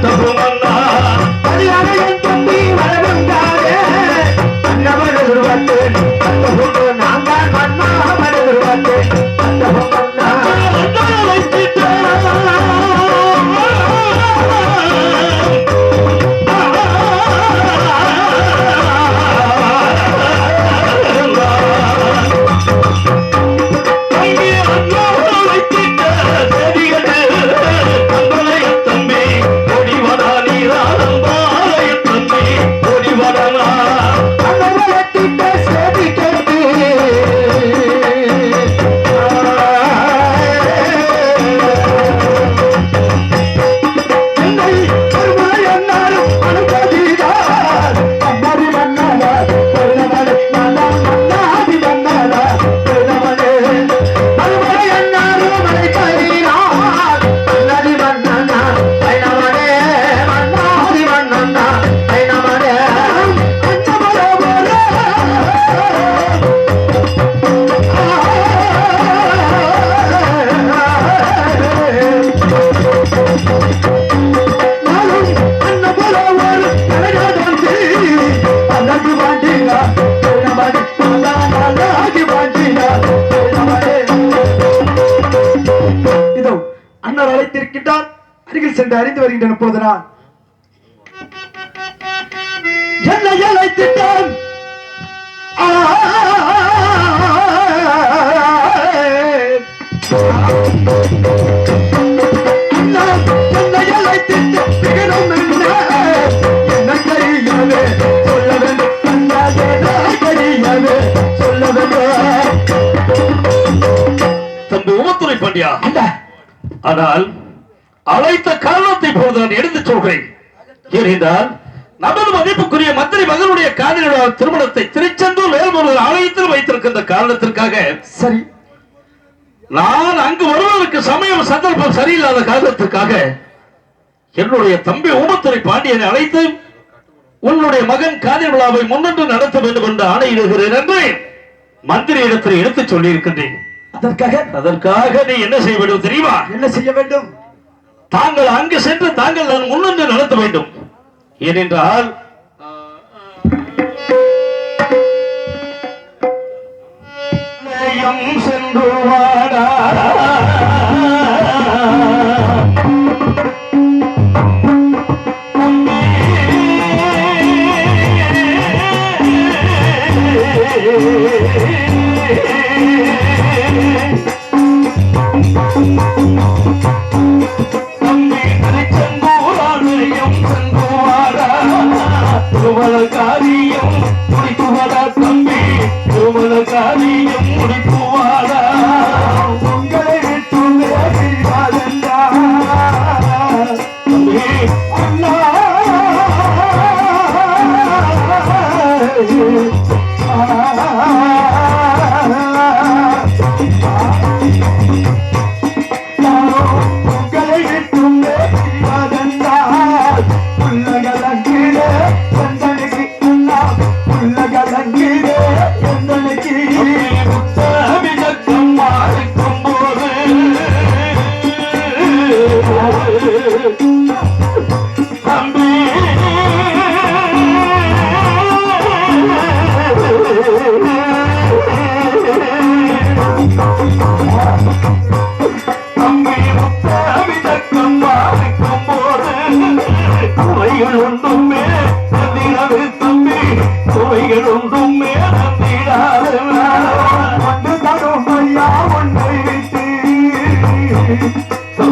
大哥。வருகின்றன இப்பொழுது நான் என்னை அழைத்திட்டான் ஆ, ஏனென்றால் நமது மதிப்புக்குரிய மந்திரி மகனுடைய காதலியோட திருமணத்தை திருச்செந்தூர் வேல்முருகன் ஆலயத்தில் வைத்திருக்கின்ற காரணத்திற்காக சரி. நான் அங்கு வருவதற்கு சமயம் சந்தர்ப்பம் சரியில்லாத காரணத்திற்காக என்னுடைய தம்பி ஊமத்துறை பாண்டியனை அழைத்து உன்னுடைய மகன் காதல் விழாவை முன்னின்று நடத்த வேண்டும் என்று ஆணையிடுகிறேன் என்று மந்திரி இடத்தில் எடுத்துச் சொல்லியிருக்கின்றேன். அதற்காக? அதற்காக நீ என்ன செய்ய வேண்டும் தெரியுமா? என்ன செய்ய வேண்டும்? தாங்கள் அங்கு சென்று தாங்கள் நான் முன்னின்று நடத்த வேண்டும். ஏனென்றால் சென்று வாடா. தம்பி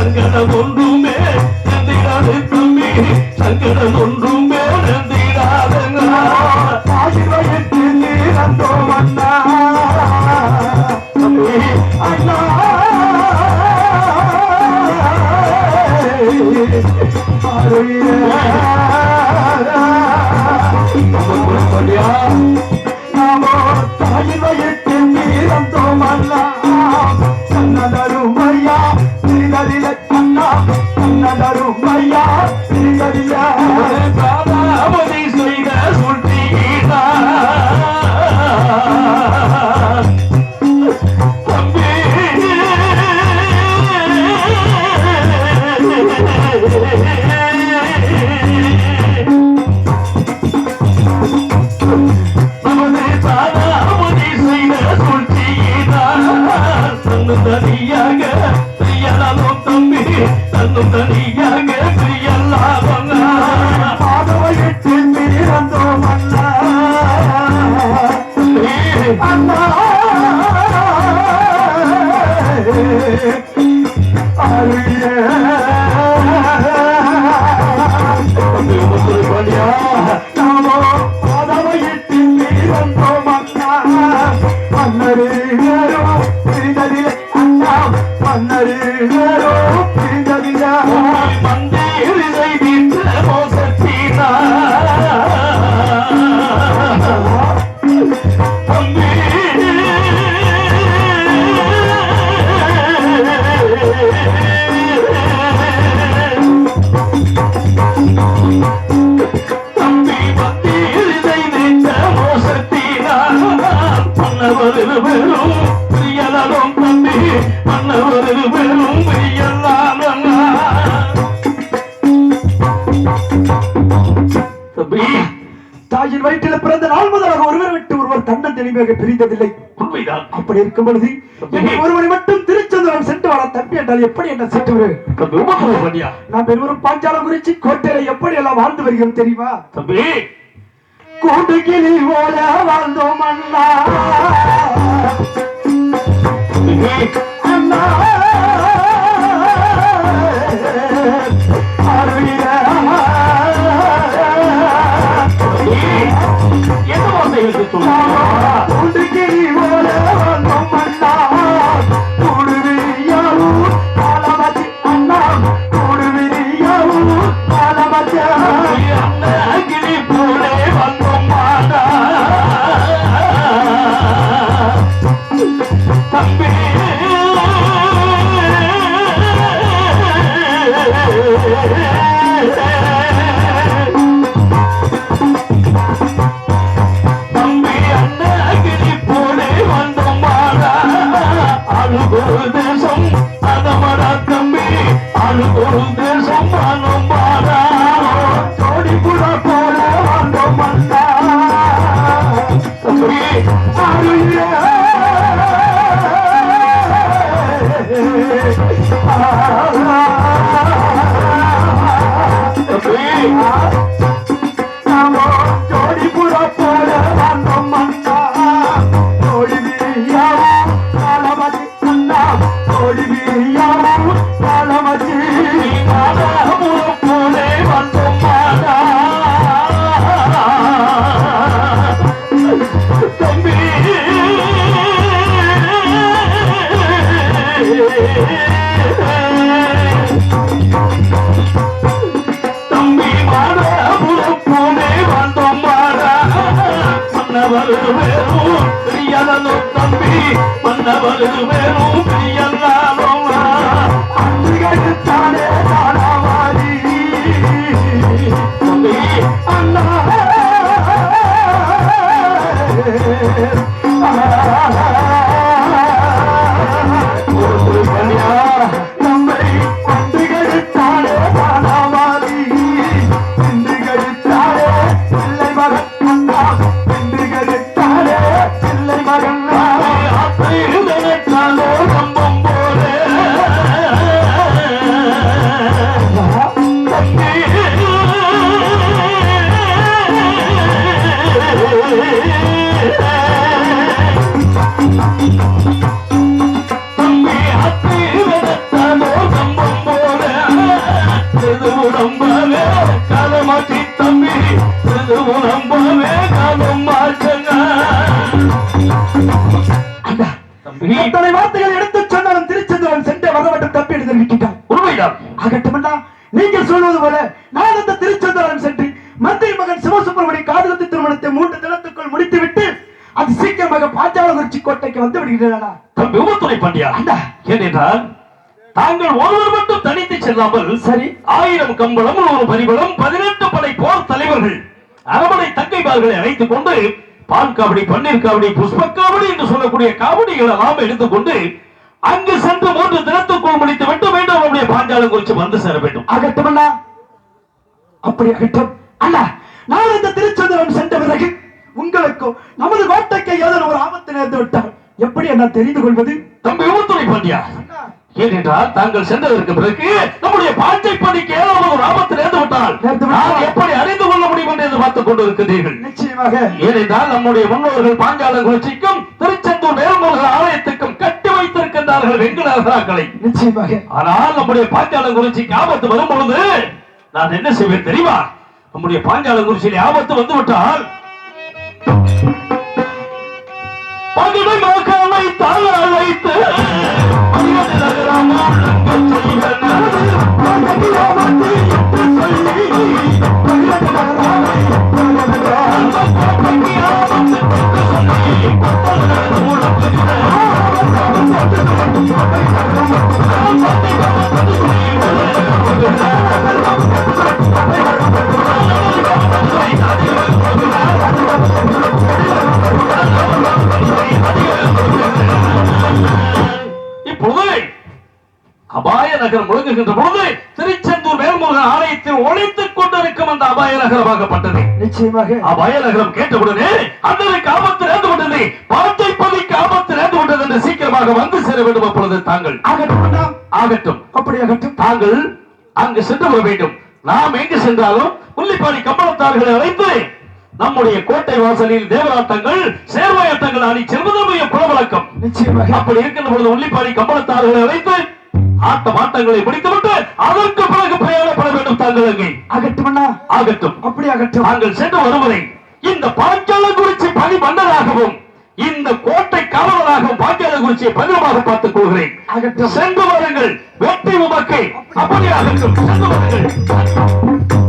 சங்கடம் ஒன்றுமே நந்திடாதுக்கு மீறி சங்கடம் ஒன்றுமே நந்திடாதங்க சன்னதருமையா சிங்கதில சின்ன சின்னதரும் ஐயா சிங்கதில I தாயின் வயிற்றில் பிறந்த நாள் முதலாக ஒருவரை விட்டு ஒருவர் தண்டன் தெளிவாக பிரிந்ததில்லை. அப்படி இருக்கும் பொழுது ஒருவரை மட்டும் திருச்செந்தூரம் சென்று வர தம்பி என்றால் எப்படி என்ன சென்று நாம் பெருவரும் பாஞ்சாலம் குறிச்சி கோட்டையில எப்படி எல்லாம் வாழ்ந்து வருகிறோம் தெரியுமா? தம்பி. கூட்டு கிளி போல வாழ்ந்தோம் அண்ணா. Hey! மன்னவருக்கு வேணும் பிரியனும் தம்பி மன்னவருக்கு வேணும் பிரியனாலும் அண்ணா கோட்டைக்கு வந்து விடுகிறேன் தம்பி உமத்துறை பாண்டியா ஏனென்றால் தாங்கள் ஒருவர் மட்டும் தனித்து செல்லாமல் சரி. ஆயிரம் கம்பளம் ஒரு பரிபலம் பதினெட்டு படை போர் தலைவர்கள் அரபடை தங்கைமார்களை அழைத்துக் கொண்டு பால் காவடி பன்னீர் காவடி புஷ்ப காவடி என்று சொல்லக்கூடிய காவடிகளை எல்லாம் எடுத்துக்கொண்டு அங்கு சென்று மூன்று தினத்துக்குள் முடித்து விட்டு மீண்டும் அவருடைய பாஞ்சாலம் குறித்து வந்து சேர வேண்டும். ஆகட்டும் அண்ணா. அப்படி ஆகட்டும் அண்ணா நான் இந்த திருச்செந்தூரம் சென்ற பிறகு உங்களுக்கும் நமது கோட்டைக்கு ஏதோ ஒரு ஆபத்து நேர்ந்து விட்டால் எப்படி அண்ணா தெரிந்து கொள்வது? தம்பி உமத்துறை பாண்டியா. ஏனென்றால் தாங்கள் சென்றதற்கு பிறகு நம்முடைய பாஞ்சை பணிக்கு ஏதாவது ஒரு ஆபத்து நேர்ந்து விட்டால் விட்டால். எப்படி அறிந்து கொள்ள முடியும் என்று எதிர்பார்த்துக் கொண்டிருக்கிறீர்கள் நிச்சயமாக. ஏனென்றால் நம்முடைய முன்னோர்கள் பாஞ்சால குறிச்சிக்கும் திருச்செந்தூர் வேல்முருகன் ஆலயத்துக்கும் கட்டி வைத்திருக்கின்றார்கள் வெங்கடாசராக்களை நிச்சயமாக. ஆனால் நம்முடைய பாஞ்சால குறிச்சிக்கு ஆபத்து வரும் பொழுது நான் என்ன செய்வேன் தெரியுமா? நம்முடைய பாஞ்சால குறிச்சியில் ஆபத்து வந்து விட்டால் பகிடை மக்களை தாழ அழைத்து மனித நகரம் பொழுது திருச்செந்தூர் வேல்முருகன் ஆலயத்தில் ஒழித்துக் கொண்டிருக்கும் அந்த அபாய நகரமாகப்பட்டது நிச்சயமாக. அபாய நகரம் கேட்டவுடனே அண்ணனுக்கு ஆபத்து நேர்ந்து விட்டது பாட்டை பள்ளிக்கு ஆபத்து நேர்ந்து விட்டது என்று சீக்கிரமாக வந்து சேர வேண்டும் அப்பொழுது தாங்கள். ஆகட்டும் ஆகட்டும். அப்படி ஆகட்டும். தாங்கள் அங்கு சென்று வர வேண்டும். நாம் எங்கு சென்றாலும் முல்லைப்பாடி கம்பளத்தார்களை அழைத்து நம்முடைய கோட்டை வாசலில் தேவராட்டங்கள் சேர்வாயத்தங்கள் அணி செல்வதற்குரிய குலவழக்கம் நிச்சயமாக. அப்படி இருக்கின்ற பொழுது உள்ளிப்பாடி கம்பளத்தார்களை அழைத்து ஆட்ட மாட்டங்களை முடித்துவிட்டு அதற்கு பிறகு பிரயாணப்பட வேண்டும் தாங்கள் அங்கே. ஆகட்டும் அப்படி ஆகட்டும். தாங்கள் சென்று வருவதை இந்த பாஞ்சாலங்குறிச்சி பணி மன்னராகவும் இந்த கோட்டை காவலராகவும் பாஞ்சாலங்குறிச்சியை பதிலமாக பார்த்துக் கொள்கிறேன். சென்று வாருங்கள். வெற்றி உமக்கு. அப்படியாகட்டும் சென்று வாருங்கள்.